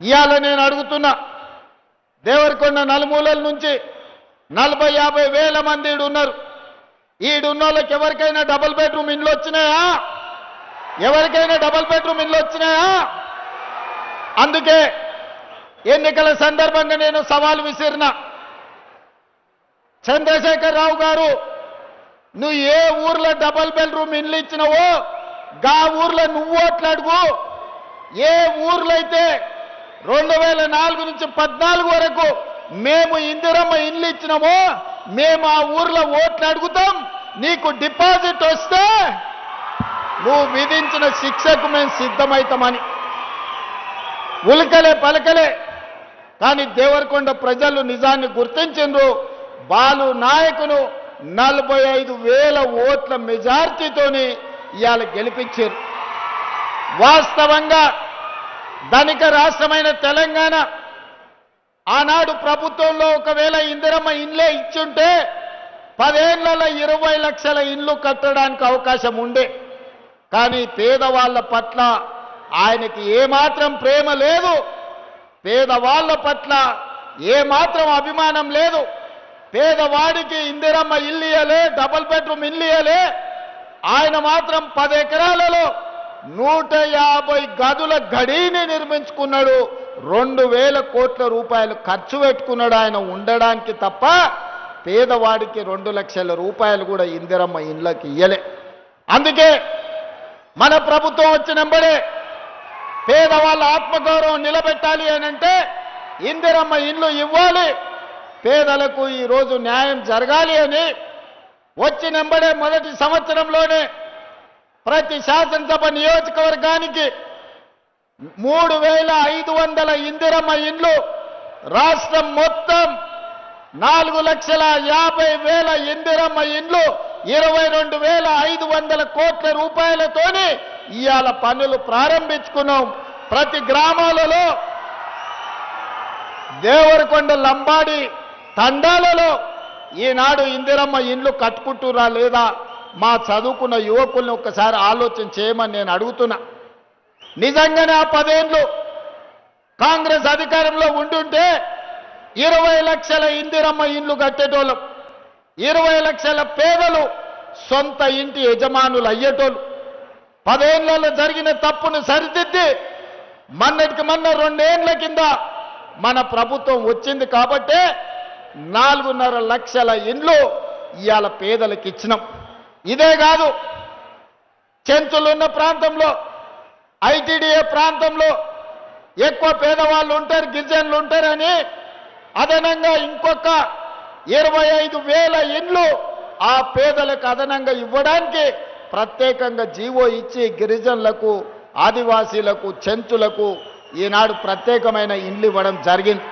ఇవాళ నేను అడుగుతున్నా. దేవరకొండ నలుమూలల నుంచి నలభై యాభై వేల మంది ఈడు ఉన్నారు. ఈడున్న వాళ్ళకి ఎవరికైనా డబుల్ బెడ్రూమ్ ఇండ్లు వచ్చినాయా? ఎవరికైనా డబుల్ బెడ్రూమ్ ఇండ్లు వచ్చినాయా? అందుకే ఎన్నికల సందర్భంగా నేను సవాల్ విసిరిన. చంద్రశేఖర్ రావు గారు నువ్వు ఏ ఊర్లో డబుల్ బెడ్రూమ్ ఇండ్లు ఇచ్చినవో గా ఊర్లో నువ్వు ఓట్లు అడుగు. ఏ ఊర్లో అయితే రెండు వేల నాలుగు నుంచి పద్నాలుగు వరకు మేము ఇందిరమ్మ ఇండ్లు ఇచ్చినామో మేము ఆ ఊర్లో ఓట్లు అడుగుతాం నీకు డిపాజిట్ వస్తే నువ్వు విధించిన శిక్షకు మేము సిద్ధమవుతామని ఉలికలే పలకలే. కానీ దేవరకొండ ప్రజలు నిజాన్ని గుర్తించిండ్రు. బాలు నాయకును నలభై ఐదు వేల ఓట్ల మెజార్టీతోని ఇవాళ గెలిపించారు. వాస్తవంగా ధనిక రాష్ట్రమైన తెలంగాణ ఆనాడు ప్రభుత్వంలో ఒకవేళ ఇందిరమ్మ ఇండ్లే ఇచ్చుంటే పదేళ్ళలో ఇరవై లక్షల ఇండ్లు కట్టడానికి అవకాశం ఉండే. కానీ పేదవాళ్ళ పట్ల ఆయనకి ఏమాత్రం ప్రేమ లేదు. పేదవాళ్ళ పట్ల ఏమాత్రం అభిమానం లేదు. పేదవాడికి ఇందిరమ్మ ఇల్లు ఇయ్యలే డబుల్ బెడ్రూమ్ ఇల్లు ఇయ్యలే. ఆయన మాత్రం పది ఎకరాలలో నూట యాభై గదుల గడిని నిర్మించుకున్నాడు. రెండు వేల కోట్ల రూపాయలు ఖర్చు పెట్టుకున్నాడు ఆయన ఉండడానికి తప్ప పేదవాడికి రెండు లక్షల రూపాయలు కూడా ఇందిరమ్మ ఇండ్లకి ఇయ్యలే. అందుకే మన ప్రభుత్వం వచ్చినంబడే పేదవాళ్ళ ఆత్మగౌరవం నిలబెట్టాలి అని అంటే ఇందిరమ్మ ఇండ్లు ఇవ్వాలి పేదలకు ఈరోజు న్యాయం జరగాలి అని వచ్చినంబడే మొదటి సంవత్సరంలోనే ప్రతి శాసనసభ నియోజకవర్గానికి మూడు వేల ఐదు వందల ఇందిరమ్మ ఇండ్లు రాష్ట్రం మొత్తం నాలుగు లక్షల యాభై వేల ఇందిరమ్మ ఇండ్లు ఇరవై రెండు వేల ఐదు వందల కోట్ల రూపాయలతోని ఇవాళ పనులు ప్రారంభించుకున్నాం. ప్రతి గ్రామాలలో దేవరకొండ లంబాడి తండాలలో ఈనాడు ఇందిరమ్మ ఇండ్లు కట్టుకుంటురా లేదా? మా చదువుకున్న యువకుల్ని ఒక్కసారి ఆలోచన చేయమని నేను అడుగుతున్నా. నిజంగానే ఆ పదేండ్లు కాంగ్రెస్ అధికారంలో ఉండుంటే ఇరవై లక్షల ఇందిరమ్మ ఇండ్లు కట్టేటోళ్ళం. ఇరవై లక్షల పేదలు సొంత ఇంటి యజమానులు అయ్యేటోళ్ళు. పదేళ్ళలో జరిగిన తప్పును సరిదిద్ది మొన్నటికి మొన్న రెండేళ్ళ కింద మన ప్రభుత్వం వచ్చింది కాబట్టే నాలుగున్నర లక్షల ఇండ్లు ఇవాళ పేదలకు ఇచ్చినాం. ఇదే కాదు చెంచులున్న ప్రాంతంలో ఐటీడీఏ ప్రాంతంలో ఎక్కువ పేదవాళ్ళు ఉంటారు గిరిజనులు ఉంటారని అదనంగా ఇంకొక ఇరవై ఐదు వేల ఇండ్లు ఆ పేదలకు అదనంగా ఇవ్వడానికి ప్రత్యేకంగా జీవో ఇచ్చి గిరిజనులకు ఆదివాసీలకు చెంచులకు ఈనాడు ప్రత్యేకమైన ఇండ్లు ఇవ్వడం జరిగింది.